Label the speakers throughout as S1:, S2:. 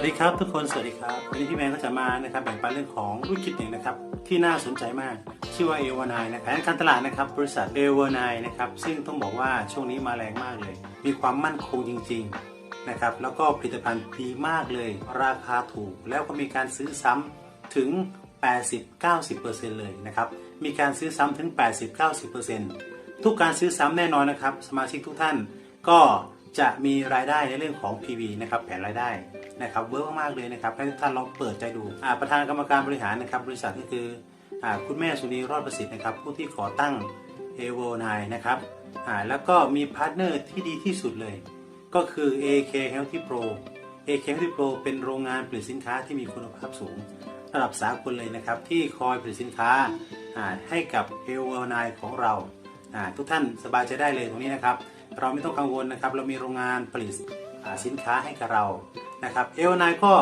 S1: วัสดีครับทุกคนสวัสดีครับวันนี้พี่แมนก็จะมานะครับแบ่งปันเรื่องของธุรกิจหนึ่งนะครับที่น่าสนใจมากชื่อว่าเอวานายนะแผนการตลาดนะครับบริษัทเอวานายนะครับซึ่งต้องบอกว่าช่วงนี้มาแรงมากเลย มีความมั่นคงจริงๆนะครับแล้วก็ผลิตภัณฑ์ดีมากเลย ราคาถูกแล้วก็มีการซื้อซ้ำถึง 80-90%เลยนะครับมีการซื้อซ้ำถึง 80-90%ทุกการซื้อซ้ำแน่นอนนะครับสมาชิกทุกท่านก็จะมีรายได้ในเรื่องของ PV นะครับแผนรายได้ นะครับเวิร์กมากๆเลยนะครับให้ทุกท่านลองเปิดใจดูประธานกรรมการบริหารนะครับบริษัทก็คือคุณแม่สุนีรอดประสิทธิ์นะครับผู้ที่ก่อตั้ง a v o 9นะครับแล้วก็มีพาร์ทเนอร์ที่ดีที่สุดเลย ก็คือ AK Healthy Pro AK Healthy Pro เป็นโรงงานผลิตสินค้าที่มีคุณภาพสูง ระดับสากลเลยนะครับ ที่คอยผลิตสินค้าให้กับ a v o 9ของเราทุกท่านสบายใจได้เลยตรงนี้นะครับ เราไม่ต้องกังวลนะครับ เรามีโรงงานผลิตสินค้าให้กับเรา นะครับเอลนายก็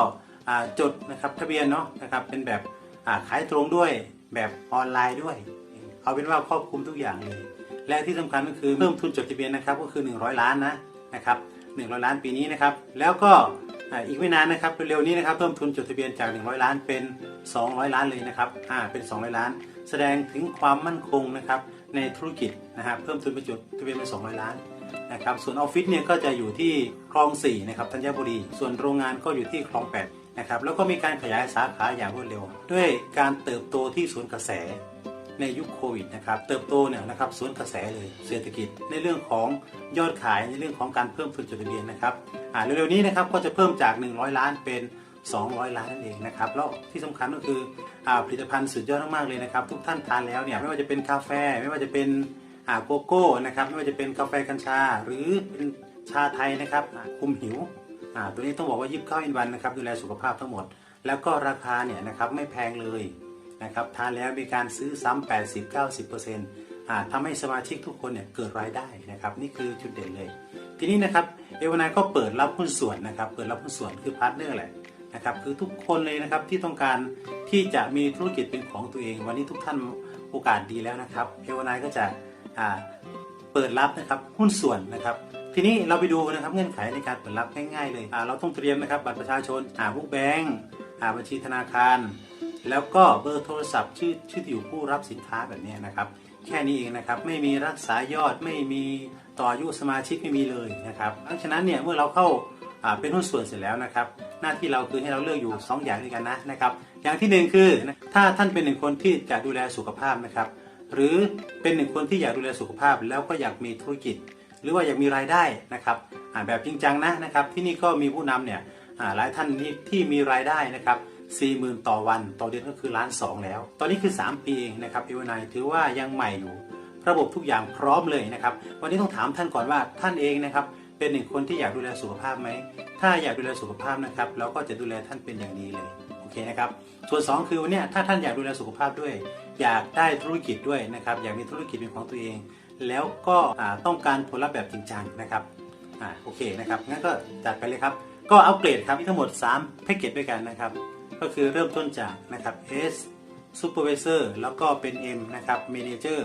S1: จดนะครับทะเบียนเนาะนะครับเป็นแบบขายตรงด้วยแบบออนไลน์ด้วย เอาเป็นว่าครอบคลุมทุกอย่างเลยและที่สำคัญก็คือเพิ่มทุนจดทะเบียนนะครับก็คือ 100 ล้านนะนะครับ100 ล้านปีนี้นะครับแล้วก็อีกไม่นานนะครับเร็วๆนี้นะครับเพิ่มทุนจดทะเบียนจาก 100 ล้านเป็น 200 ล้านเลยนะครับอ่าเป็น 200 ล้าน แสดงถึงความมั่นคงนะครับในธุรกิจนะฮะเพิ่มทุนไปจดทะเบียนเป็น 200 ล้าน นะครับส่วนออฟฟิศเนี่ยก็จะอยู่ที่คลอง4นะครับธัญบุรี ส่วนโรงงานก็อยู่ที่คลอง 8 นะครับ แล้วก็มีการขยายสาขาอย่างรวดเร็ว ด้วยการเติบโตที่สวนกระแสในยุคโควิดนะครับเติบโตเนี่ยนะครับสวนกระแสเลยเศรษฐกิจในเรื่องของยอดขายในเรื่องของการเพิ่มทุนจดทะเบียนนะครับอ่าเร็วๆนี้นะครับก็จะเพิ่มจาก 100 ล้านเป็น 200 ล้านนั่นเองนะครับแล้วที่สำคัญก็คืออ่าผลิตภัณฑ์สุดยอดมากๆเลยนะครับ ทุกท่านทานแล้วเนี่ยไม่ว่าจะเป็นกาแฟ ไม่ว่าจะเป็น โกโก้นะครับไม่ว่าจะเป็นกาแฟกัญชา หรือเป็นชาไทยนะครับคุมหิวอ่าตัวนี้ต้องบอกว่ายิบเข้าอินวันนะครับดูแลสุขภาพทั้งหมด แล้วก็ราคาเนี่ยนะครับไม่แพงเลยนะครับทานแล้วมีการซื้อซ้ำ80-90%อ่าทำให้สมาชิกทุกคนเนี่ยเกิดรายได้นะครับนี่คือจุดเด่นเลย ทีนี้นะครับเอวานายก็เปิดรับหุ้นส่วนนะครับเปิดรับหุ้นส่วนคือพาร์ทเนอร์แหละนะครับคือทุกคนเลยนะครับที่ต้องการที่จะมีธุรกิจเป็นของตัวเอง วันนี้ทุกท่านโอกาสดีแล้วนะครับเอวานายก็จะ เปิดรับนะครับหุ้นส่วนนะครับทีนี้เราไปดูนะครับเงื่อนไขในการเปิดรับง่ายๆเลยเราต้องเตรียมนะครับบัตรประชาชนอาบุ๊กแบงก์อ่าบัญชีธนาคาร แล้วก็เบอร์โทรศัพท์ชื่อชื่อที่อยู่ผู้รับสินค้าแบบนี้นะครับแค่นี้เองนะครับไม่มีรักษายอดไม่มีต่ออายุสมาชิกไม่มีเลยนะครับเพราะฉะนั้นเนี่ยเมื่อเราเข้าเป็นหุ้นส่วนเสร็จแล้วนะครับหน้าที่เราคือให้เราเลือกอยู่ 2 อย่างด้วยกันนะนะครับอย่างที่หนึ่งคือถ้าท่านเป็นหนึ่งคนที่จะดูแลสุขภาพนะครับ หรือเป็นหนึ่งคนที่อยากดูแลสุขภาพ แล้วก็อยากมีธุรกิจ หรือว่าอยากมีรายได้นะครับอ่าแบบจริงจังนะนะครับ ที่นี่ก็มีผู้นำเนี่ยหลายท่านที่ที่มีรายได้นะครับ40,000 ต่อวัน ต่อเดือนก็คือล้านสองแล้ว ตอนนี้คือ 3 ปีเองนะครับเอวนายถือว่ายังใหม่อยู่ ระบบทุกอย่างพร้อมเลยนะครับ วันนี้ต้องถามท่านก่อนว่าท่านเองนะครับ เป็นหนึ่งคนที่อยากดูแลสุขภาพไหม ถ้าอยากดูแลสุขภาพนะครับ เราก็จะดูแลท่านเป็นอย่างดีเลย โอเคนะครับ ส่วน 2 คือวันนี้ถ้าท่านอยากดูแลสุขภาพด้วย อยากได้ธุรกิจด้วยนะครับอยากมีธุรกิจเป็นของตัวเอง แล้วก็ต้องการผลลัพธ์แบบจริงจังนะครับอ่าโอเคนะครับงั้นก็จัดไปเลยครับ ก็อัปเกรดครับมีทั้งหมด3แพ็กเกจด้วยกันนะครับ ก็คือเริ่มต้นจากนะครับ S Supervisor แล้วก็เป็น M นะครับ Manager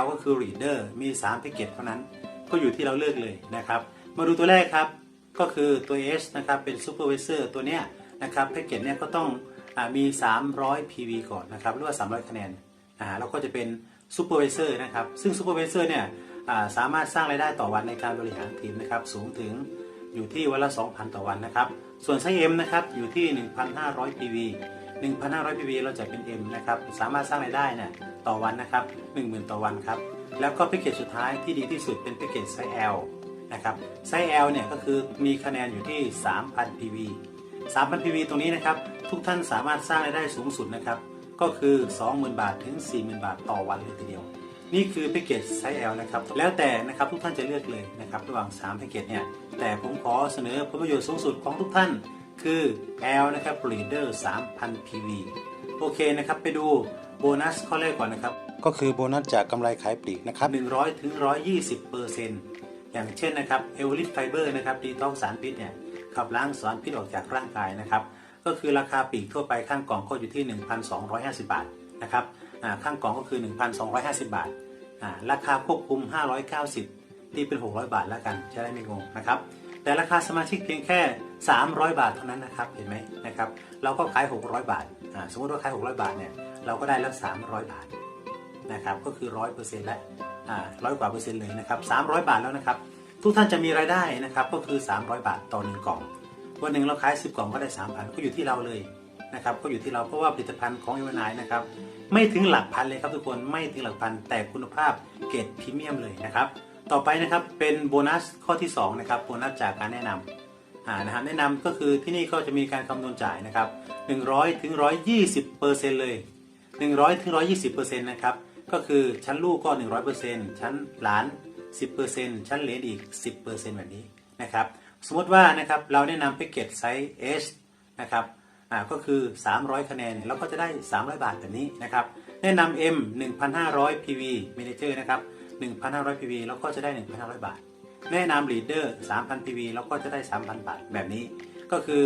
S1: L ก็คือ Reader มี3แพ็กเกจเท่านั้น ก็อยู่ที่เราเลือกเลยนะครับ มาดูตัวแรกครับ ก็คือตัว S นะครับเป็น Supervisor ตัวเนี้ยนะครับแพ็กเกจเนี้ยก็ต้อง มี 300 PV ก่อนนะครับหรือว่า 300 คะแนนอ่าแล้วก็จะเป็น Supervisor นะครับซึ่ง Supervisor เนี่ยสามารถสร้างรายได้ต่อวันในการบริหารทีมนะครับสูงถึงอยู่ที่วันละ 2,000 ต่อวันนะครับ ส่วนไซส์ M นะครับอยู่ที่ 1,500 PV 1,500 PV เราจะเป็น M นะครับสามารถสร้างรายได้เนี่ยต่อวันนะครับ 10,000 ต่อวันครับแล้วก็แพ็กเกจสุดท้ายที่ดีที่สุดเป็นแพ็กเกจไซ L นะครับไซ L เนี่ยก็คือมีคะแนนอยู่ที่ 3,000 PV 3,000 PV ตรงนี้นะครับ ทุกท่านสามารถสร้างรายได้สูงสุดนะครับ ก็คือ 20,000 บาทถึง 40,000 บาทต่อวันเลยทีเดียว นี่คือแพ็กเกจไซส์ L นะครับ แล้วแต่นะครับทุกท่านจะเลือกเลยนะครับระหว่าง3แพ็กเกจเนี่ย แต่ผมขอเสนอผลประโยชน์สูงสุดของทุกท่าน คือ L นะครับ Leader 3,000 PV โอเคนะครับ ไปดูโบนัสข้อแรกก่อนนะครับ ก็คือโบนัสจากกำไรขายปลีกนะครับ 100ถึง120เปอร์เซ็นต์อย่างเช่นนะครับเอลลิฟไฟเบอร์นะครับดีท้องสารพิษเนี่ยขับล้างสารพิษออกจากร่างกายนะครับ ก็คือราคาปีกทั่วไปข้างกล่องก็อยู่ที่ 1,250 บาทนะครับอ่าข้างกล่องก็คือ 1,250 บาทอ่าราคาควบคุม 590 ที่เป็น 600 บาทแล้วกัน จะได้ไม่งงนะครับ แต่ราคาสมาชิกเพียงแค่ 300 บาทเท่านั้นนะครับ เห็นไหมนะครับ เราก็ขาย 600 บาทอ่าสมมติว่าขาย 600 บาทเนี่ย เราก็ได้แล้ว 300 บาทนะครับ ก็คือ 100%แล้วอ่าร้อยกว่าเปอร์เซ็นต์เลยนะครับ 300 บาทแล้วนะครับ ทุกท่านจะมีรายได้นะครับ ก็คือ 300 บาทต่อหนึ่งกล่อง วันหนึ่งเราขาย10กล่องก็ได้3,000ก็อยู่ที่เราเลยนะครับก็อยู่ที่เราเพราะว่าผลิตภัณฑ์ของเอวานายนะครับไม่ถึงหลักพันเลยครับทุกคนไม่ถึงหลักพันแต่คุณภาพเกรดพรีเมียมเลยนะครับต่อไปนะครับเป็นโบนัสข้อที่2นะครับโบนัสจากการแนะนำอ่านะครับแนะนำก็คือที่นี่ก็จะมีการคำนวณจ่ายนะครับ100ถึง120เปอร์เซ็นต์เลย 100ถึง120เปอร์เซ็นต์นะครับก็คือชั้นลูกก็ 100เปอร์เซ็นต์ชั้นหลาน 10%ชั้นเหลนอีก 10แบบนี้นะครับ สมมติว่านะครับเราแนะนำแพ็กเกจไซส์ S นะครับก็คือ 300 คะแนนเนี่ยเราก็จะได้ 300 บาทแบบนี้นะครับแนะนำ M 1,500 PV Manager นะครับ 1,500 PV เราก็จะได้ 1,500 บาท แนะนำ Leader 3,000 PV เราก็จะได้ 3,000 บาทแบบนี้ ก็คือ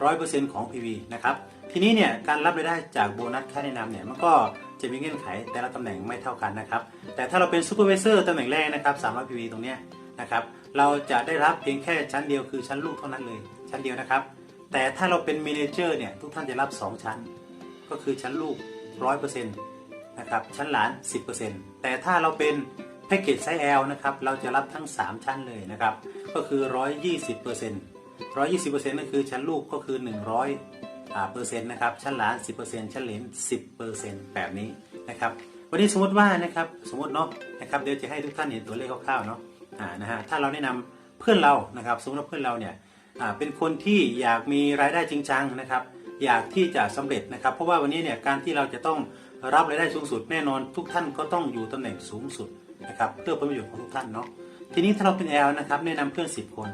S1: 100%ของ PV นะครับ ทีนี้เนี่ยการรับรายได้จากโบนัสค่าแนะนำเนี่ยมันก็จะมีเงื่อนไขแต่ละตำแหน่งไม่เท่ากันนะครับ แต่ถ้าเราเป็นซูเปอร์วิเซอร์ตำแหน่งแรกนะครับ 300 PV ตรงเนี้ยนะครับ เราจะได้รับเพียงแค่ชั้นเดียวคือชั้นลูกเท่านั้นเลย ชั้นเดียวนะครับ แต่ถ้าเราเป็น m ม n เจอร์เนี่ยทุกท่านจะรับ 2 ชั้น ก็คือชั้นลูก 100%นะครับชั้นหลาน 10%แต่ถ้าเราเป็นแพ็กเกจไซส์ L นะครับเราจะรับทั้ง 3 ชั้นเลยนะครับก็คือ 120% 120%นั่นคือชั้นลูกก็คือ 100อ่าเปอร์เซ็นต์นะครับชั้นหลาน 10%ชั้นเหลน10%แบบนี้นะครับวันนี้สมมติว่านะครับสมมติเนาะนะครับเดี๋ยวจะให้ทุกท่านเห็นตัวเลขคร่าวๆเนาะ อ่านะฮะถ้าเราแนะนำเพื่อนเรานะครับสมมติว่าเพื่อนเราเนี่ยอ่าเป็นคนที่อยากมีรายได้จริงจังนะครับอยากที่จะสำเร็จนะครับ เพราะว่าวันนี้เนี่ยการที่เราจะต้องรับรายได้สูงสุดแน่นอน ทุกท่านก็ต้องอยู่ตำแหน่งสูงสุดนะครับเพื่อผลประโยชน์ของทุกท่านเนาะทีนี้ถ้าเราเป็น L นะครับแนะนำเพื่อน 10 คน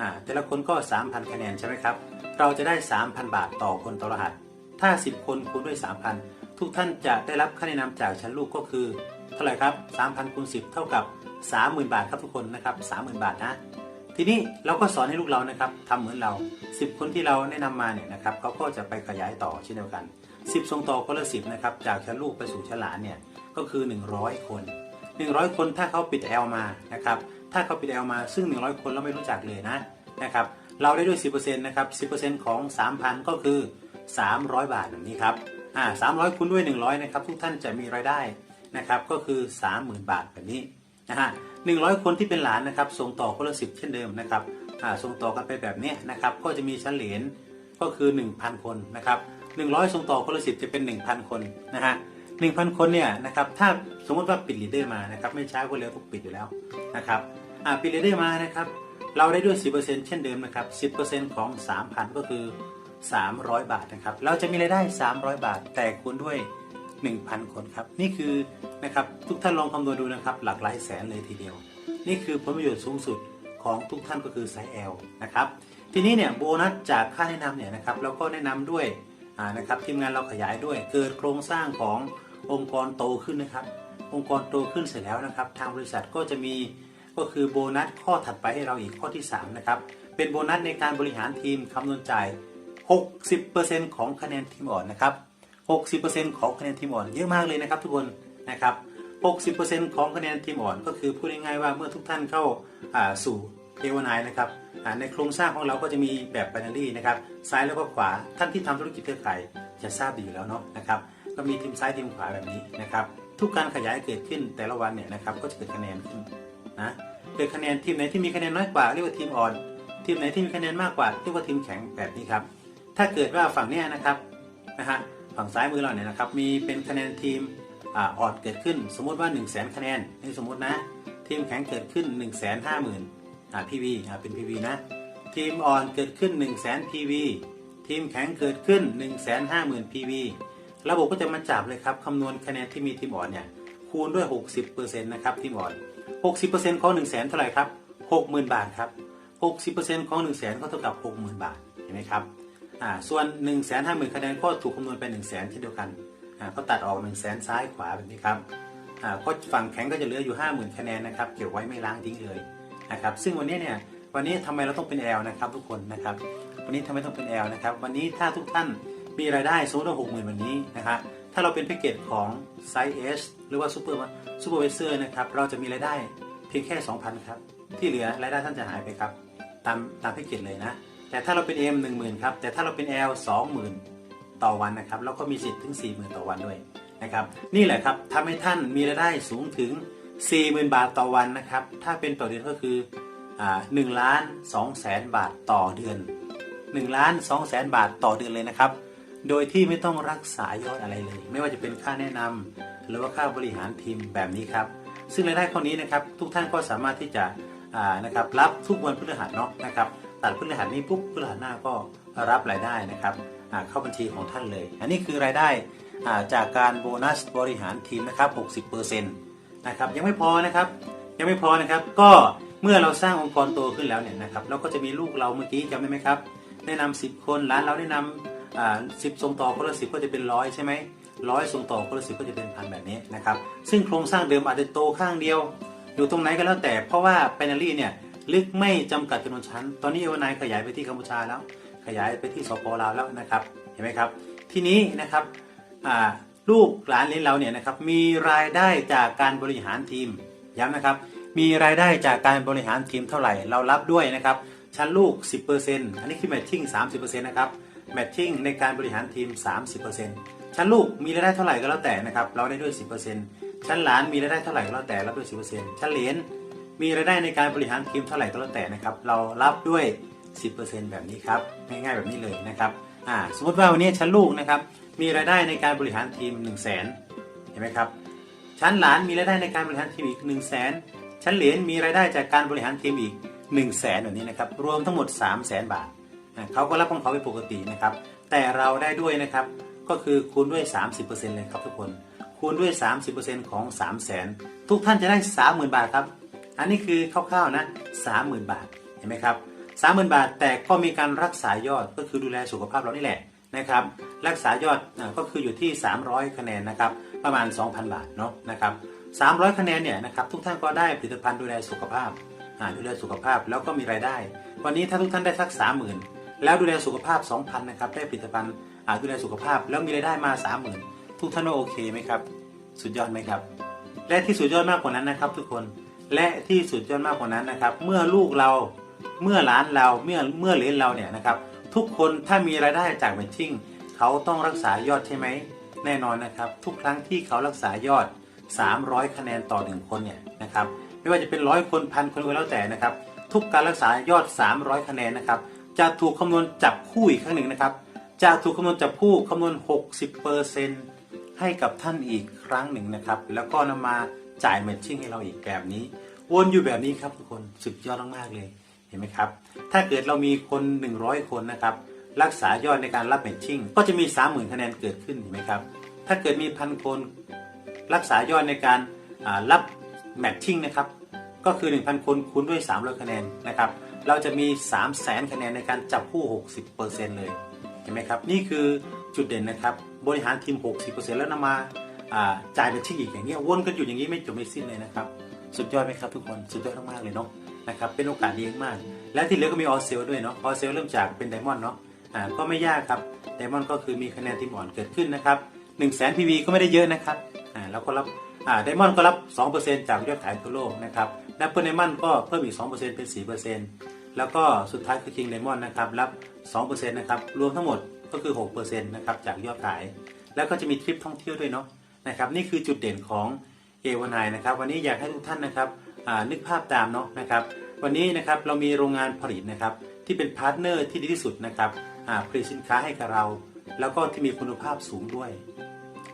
S1: อ่าแต่ละคนก็ 3,000 คะแนนใช่ไหมครับเราจะได้ 3,000 บาทต่อคนต่อรหัส ถ้า 10 คนคูณด้วย 3,000 ทุกท่านจะได้รับค่าแนะนำจากชั้นลูกก็คือ เท่าไหร่ครับ3,000คูณ10 เท่ากับ 30,000 บาทครับทุกคนนะครับ30,000 บาทนะทีนี้เราก็สอนให้ลูกเรานะครับทำเหมือนเรา 10 คนที่เราแนะนำมาเนี่ยนะครับเขาก็จะไปขยายต่อเช่นเดียวกัน 10ส่งต่อคนละ10นะครับจากชั้นลูกไปสู่ชั้นหลานเนี่ยก็คือ 100 คน 100 คนถ้าเขาปิด L มานะครับถ้าเขาปิด L มาซึ่ง 100 คนเราไม่รู้จักเลยนะนะครับเราได้ด้วย 10%นะครับ 10%ของ 3,000 ก็คือ 300 บาทแบบนี้ครับอ่า300คูณด้วย 100นะครับทุกท่านจะมีรายได้นะครับก็คือ 30,000 บาทแบบนี้ นะฮะ100คนที่เป็นหลานนะครับส่งต่อคนละ10เช่นเดิมนะครับส่งต่อกันไปแบบนี้นะครับก็จะมีชั้นเหรียญก็คือ 1,000 คนนะครับ100 ส่งต่อคนละ10จะเป็น 1,000 คนนะฮะ1,000 คนเนี่ยนะครับถ้าสมมติว่าปิดลีดเดอร์มานะครับไม่ช้าก็เร็วทุกปิดอยู่แล้วนะครับปิดลีดเดอร์มานะครับเราได้ด้วย 10%เช่นเดิมนะครับ 10%ของ 3,000 ก็คือ 300 บาทนะครับเราจะมีรายได้ 300 บาทแต่คูณด้วย 1,000 คนครับ นี่คือนะครับทุกท่านลองคำนวณดูนะครับ หลักหลายแสนเลยทีเดียว นี่คือผลประโยชน์สูงสุดของทุกท่านก็คือไซส์ L นะครับ ทีนี้เนี่ยโบนัสจากค่าแนะนำเนี่ยนะครับเราก็แนะนำด้วยนะครับทีมงานเราขยายด้วย เกิดโครงสร้างขององค์กรโตขึ้นนะครับ องค์กรโตขึ้นเสร็จแล้วนะครับ ทางบริษัทก็จะมีก็คือโบนัสข้อถัดไปให้เราอีกข้อที่ 3 นะครับ เป็นโบนัสในการบริหารทีมคำนวณจ่าย 60%ของคะแนนทีมอ่อนนะครับ 60%ของคะแนนทีมอ่อนเยอะมากเลยนะครับทุกคนนะครับ 60%ของคะแนนทีมอ่อนก็คือพูดง่ายๆว่าเมื่อทุกท่านเข้าาสู่เอวนายนะครับในโครงสร้างของเราก็จะมีแบบ binary นะครับซ้ายแล้วก็ขวาท่านที่ทำธุรกิจเครือข่ายจะทราบดีอยู่แล้วเนาะนะครับก็มีทีมซ้ายทีมขวาแบบนี้นะครับทุกการขยายเกิดขึ้นแต่ละวันเนี่ยนะครับก็จะเกิดคะแนนขึ้นนะเกิดคะแนนทีมไหนที่มีคะแนนน้อยกว่าเรียกว่าทีมอ่อนทีมไหนที่มีคะแนนมากกว่าเรียกว่าทีมแข็งแบบนี้ครับถ้าเกิดว่าฝั่งเนี้ยนะครับนะฮะ ฝั่งซ้ายมือเราเนี่ยนะครับ มีเป็นคะแนนทีมออ่อนเกิดขึ้น สมมติว่า 1 0 0 0 0แคะแนนนี่สมมตินะ ทีมแข็งเกิดขึ้น 1 5 0 0 0 0อ่า PV อ่าเป็น PV นะ ทีมอ่อนเกิดขึ้น 1 0 0 0 0 0 PV ทีมแข็งเกิดขึ้น 1 5 0 0 0 0 PV ระบบก็จะมาจับเลยครับคำนวณคะแนนที่มีทีมอ่อนเนี่ยคูณด้วย 60%นะครับทีมอ่อน 60%ของ 1 0 0 0 0 0เท่าไหร่ครับ 60,000 บาทครับ 60%ของ 1 0 0 0 0 0ก็เท่ากับ 60,000 บาท เห็นไหมครับ อ่าส่วน1 5 0 0 0 0คะแนนก็ถูกคำนวณเป็น1 0 0 0 0 0เช่นเดียวกันอ่าก็ตัดออก1 0 0 0 0 0ซ้ายขวาแบบนี้ครับอ่าก็ฝั่งแข็งก็จะเหลืออยู่ 50,000 คะแนนนะครับเก็บไว้ไม่ล้างทิ้งเลยนะครับซึ่งวันนี้เนี่ยวันนี้ทำไมเราต้องเป็น L นะครับทุกคนนะครับวันนี้ทำไมต้องเป็น L นะครับวันนี้ถ้าทุกท่านมีรายได้สมมติว่า60,000วันนี้นะครับถ้าเราเป็นแพ็กเกจของไซส์ S หรือว่าซูเปอร์ซูเปอร์เวเซอร์นะครับเราจะมีรายได้เพียงแค่ 2,000 ครับ ที่เหลือรายได้ท่านจะหายไปครับ ตามตามแพ็กเกจเลยนะ แต่ถ้าเราเป็น M 1 0,000ครับแต่ถ้าเราเป็น L 20,000 ต่อวันนะครับแล้วก็มีสิทธิ์ถึง 40,000 ต่อวันด้วยนะครับนี่แหละครับทำให้ท่านมีรายได้สูงถึง 40,000 บาทต่อวันนะครับถ้าเป็นต่อเดือนก็คืออ่า1ล้าน2แสนบาทต่อเดือน1ล้าน2แสนบาทต่อเดือนเลยนะครับ โดยที่ไม่ต้องรักษายอดอะไรเลย ไม่ว่าจะเป็นค่าแนะนำหรือว่าค่าบริหารทีมแบบนี้ครับ ซึ่งรายได้ข้อนี้นะครับทุกท่านก็สามารถที่จะนะครับรับทุกวันพฤหัสเนาะนะครับ ตัดพฤหัสนี้ปุ๊บพฤหัสหน้าก็รับรายได้นะครับเข้าบัญชีของท่านเลย อันนี้คือรายได้จากการโบนัสบริหารทีมนะครับ 60%นะครับยังไม่พอนะครับยังไม่พอนะครับ ก็เมื่อเราสร้างองค์กรโตขึ้นแล้วเนี่ยนะครับเราก็จะมีลูกเราเมื่อกี้จำได้ไหมครับแนะนำ10 คนร้านเราแนะนำอ่า10ส่งต่อคนละสิก็จะเป็นร้อยใช่ไหมร้อยส่งต่อคนละสิก็จะเป็นพันแบบนี้นะครับซึ่งโครงสร้างเดิมอาจจะโตข้างเดียว อยู่ตรงไหนก็แล้วแต่เพราะว่าแพนลี่เนี่ย ลึกไม่จำกัดจำนวนชั้น ตอนนี้เอวนายขยายไปที่กัมพูชาแล้ว ขยายไปที่สปลาวแล้วนะครับ เห็นไหมครับ ทีนี้นะครับลูกหลานเลี้ยงเราเนี่ยนะครับมีรายได้จากการบริหารทีมย้ำนะครับ มีรายได้จากการบริหารทีมเท่าไหร่ เรารับด้วยนะครับ ชั้นลูก 10%อันนี้คือแมทชิ่ง 30%นะครับแมทชิ่งในการบริหารทีม 30%ชั้นลูกมีรายได้เท่าไหร่ก็แล้วแต่นะครับ เราได้ด้วย 10%ชั้นหลานมีรายได้เท่าไหร่ก็แล้วแต่รับด้วย 10%ชั้นเหรียญ มีรายได้ในการบริหารทีมเท่าไหร่ก็แล้วแต่นะครับ เรารับด้วย 10%แบบนี้ครับง่ายๆแบบนี้เลยนะครับอ่าสมมติว่าวันนี้ชั้นลูกนะครับมีรายได้ในการบริหารทีม 1 0 0 0 0แสนเห็นไหมครับชั้นหลานมีรายได้ในการบริหารทีมอีก 1 0 0 0 0แสนชั้นเหรียญมีรายได้จากการบริหารทีมอีก 1 0 0 0 0แสนแบบนี้นะครับรวมทั้งหมด 3 0 0แสนบาทเขาก็รับของเขาเป็นปกตินะครับ แต่เราได้ด้วยนะครับก็คือคูณด้วย 30%เลยครับทุกคน คูณด้วย 30%ของ 3 0 0แสนทุกท่านจะได้ 30,000 บาทครับ อันนี้คือคร่าวๆนะ30,000บาทเห็นไหมครับ30,000บาทแต่ก็มีการรักษายอดก็คือดูแลสุขภาพเรานี่แหละนะครับรักษายอดก็คืออยู่ที่ 300 คะแนนนะครับประมาณ 2,000 บาทเนาะนะครับ300 คะแนนเนี่ยนะครับทุกท่านก็ได้ผลิตภัณฑ์ดูแลสุขภาพดูแลสุขภาพแล้วก็มีรายได้ วันนี้ถ้าทุกท่านได้สัก 30,000 แล้วดูแลสุขภาพ 2,000นะครับได้ผลิตภัณฑ์ดูแลสุขภาพ แล้วมีรายได้มา 30,000 ทุกท่านว่าโอเคไหมครับ สุดยอดไหมครับ และที่สุดยอดมากกว่านั้นนะครับ ทุกคน และที่สุดยอดมากกว่านั้นนะครับ เมื่อลูกเราเมื่อหลานเราเมื่อเมื่อเลนเราเนี่ยนะครับ ทุกคนถ้ามีรายได้จากแมทชิ่งเขาต้องรักษายอดใช่ไหมแน่นอนนะครับ ทุกครั้งที่เขารักษายอด 300 คะแนนต่อหนึ่งคนเนี่ยนะครับไม่ว่าจะเป็นร้อยคนพันคนก็แล้วแต่นะครับ ทุกการรักษายอด 300 คะแนนนะครับจะถูกคำนวณจับคู่อีกครั้งหนึ่งนะครับจะถูกคำนวณจับคู่คำนวณ 60%ให้กับท่านอีกครั้งหนึ่งนะครับ แล้วก็นำมา จ่ายแมทชิ่งให้เราอีกแบบนี้ วนอยู่แบบนี้ครับทุกคนสุดยอดมากๆเลยเห็นไหมครับ ถ้าเกิดเรามีคน 100 คนนะครับ รักษายอดในการรับแมทชิ่งก็จะมี 30,000คะแนนเกิดขึ้นเห็นไหมครับ ถ้าเกิดมีพันคนรักษายอดในการรับแมทชิ่งนะครับ ก็คือ 1,000 คนคูณด้วย300คะแนนนะครับ เราจะมี 3 0 0 0 0 0คะแนนในการจับคู่ 60%เลย เห็นไหมครับ นี่คือจุดเด่นนะครับ บริหารทีม 60%แล้วนำมาอ่า จ่ายแมทชิ่งอีกอย่างเงี้ยวนกันอยู่อย่างนี้ไม่จบไม่สิ้นเลยนะครับ สุดยอดไหมครับทุกคนสุดยอดมากๆเลยเนาะนะครับเป็นโอกาสดีมากๆและที่เหลือก็มีออเซลด้วยเนาะออเซลเริ่มจากเป็นไดมอนด์เนาะอ่าก็ไม่ยากครับไดมอนด์ก็คือมีคะแนนทีมอ่อนเกิดขึ้นนะครับ1 0 0 0 0แสนพีวีก็ไม่ได้เยอะนะครับอ่าแล้วก็รับอ่าไดมอนด์ก็รับ 2%จากยอดขายทั่วโลกนะครับดับเบิลไดมอนด์ก็เพิ่มอีก 2%เป็น 4%แล้วก็สุดท้ายคือคิงไดมอนด์นะครับรับ 2%นะครับรวมทั้งหมดก็คือ 6%นะครับจากยอดขาย แล้วก็จะมีทริปท่องเที่ยวด้วยเนาะ นะครับนี่คือจุดเด่นของเอวานายนะครับ วันนี้อยากให้ทุกท่านนะครับนึกภาพตามเนาะนะครับ วันนี้นะครับเรามีโรงงานผลิตนะครับ ที่เป็นพาร์ทเนอร์ที่ดีที่สุดนะครับผลิตสินค้าให้กับเรา แล้วก็ที่มีคุณภาพสูงด้วย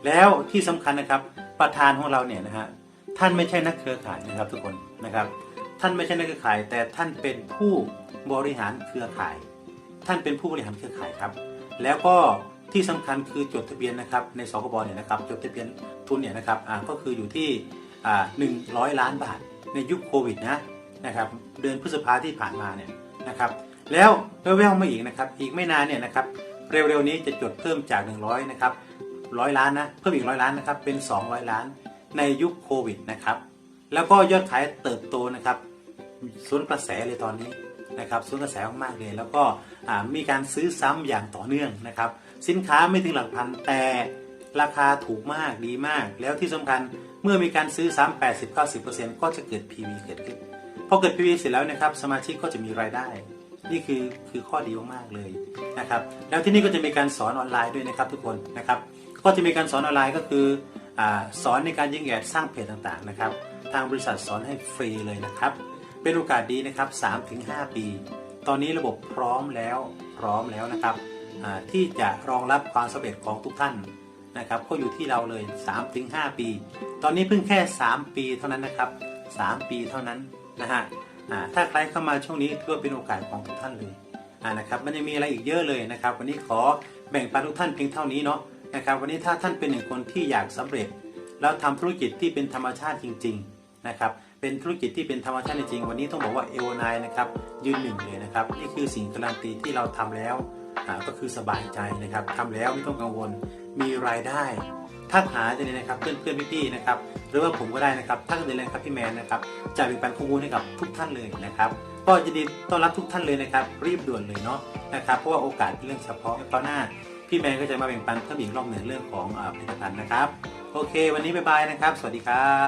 S1: แล้วที่สำคัญนะครับประธานของเราเนี่ยนะฮะท่านไม่ใช่นักเครือข่ายนะครับทุกคนนะครับ ท่านไม่ใช่นักเครือข่าย แต่ท่านเป็นผู้บริหารเครือข่าย ท่านเป็นผู้บริหารเครือข่ายครับ แล้วก็ ที่สำคัญคือจดทะเบียนนะครับในสคบเนี่ยนะครับจดทะเบียนทุนเนี่ยนะครับอ่าก็คืออยู่ที่อ่าหนึ่งร้อยล้านบาทในยุคโควิดนะนะครับเดือนพฤษภาที่ผ่านมาเนี่ยนะครับแล้วแว่วๆมาอีกนะครับอีกไม่นานเนี่ยนะครับเร็วๆนี้จะจดเพิ่มจาก 100นะครับร้อยล้านนะเพิ่มอีกร้อยล้านนะครับเป็น 200 ล้านในยุคโควิดนะครับแล้วก็ยอดขายเติบโตนะครับสุนกระแสเลยตอนนี้นะครับสุนกระแสมากๆเลย แล้วก็อ่ามีการซื้อซ้ำอย่างต่อเนื่องนะครับ สินค้าไม่ถึงหลักพันแต่ราคาถูกมากดีมาก แล้วที่สำคัญเมื่อมีการซื้อซ้ำ80-90%ก็จะเกิด PV เกิดขึ้นพอเกิด PV เสร็จแล้วนะครับสมาชิกก็จะมีรายได้ นี่คือคือข้อดีมากๆเลยนะครับแล้วที่นี่ก็จะมีการสอนออนไลน์ด้วยนะครับทุกคนนะครับก็จะมีการสอนออนไลน์ก็คืออสอนในการยิงแอดสร้างเพจต่างๆนะครับทางบริษัทสอนให้ฟรีเลยนะครับ เป็นโอกาสดีนะครับ 3-5 ปี ตอนนี้ระบบพร้อมแล้วพร้อมแล้วนะครับ ที่จะรองรับความสำเร็จของทุกท่านนะครับ ก็อยู่ที่เราเลย 3-5 ปี ตอนนี้เพิ่งแค่ 3 ปีเท่านั้นนะครับ 3 ปีเท่านั้นนะฮะถ้าใครเข้ามาช่วงนี้ถือว่าเป็นโอกาสของทุกท่านเลยนะครับมันยังมีอะไรอีกเยอะเลยนะครับ วันนี้ขอแบ่งปันทุกท่านเพียงเท่านี้เนาะนะครับวันนี้ถ้าท่านเป็นหนึ่งคนที่อยากสำเร็จ แล้วทำธุรกิจที่เป็นธรรมชาติจริงๆนะครับเป็นธุรกิจที่เป็นธรรมชาติจริงวันนี้ต้องบอกว่าเอ n นนะครับยืนหนึ่งเลยนะครับนี่คือสิ่งการันตีที่เราทำแล้ว ก็คือสบายใจนะครับทำแล้วไม่ต้องกังวลมีรายได้ทักหาจะเลยนะครับเพื่อนเพื่อนๆพี่ๆนะครับหรือว่าผมก็ได้นะครับทักกันเลยนะครับพี่แมนนะครับจะแบ่งปันข้อมูลให้กับทุกท่านเลยนะครับก็ยินดีต้อนรับทุกท่านเลยนะครับ รีบด่วนเลยเนาะนะครับเพราะว่าโอกาสเป็นเรื่องเฉพาะเพราะหน้า พี่แมนก็จะมาแบ่งปันเพิ่มอีกรอบหนึ่งเรื่องของผลิตภัณฑ์นะครับ โอเค วันนี้บ๊ายบายนะครับ สวัสดีครับ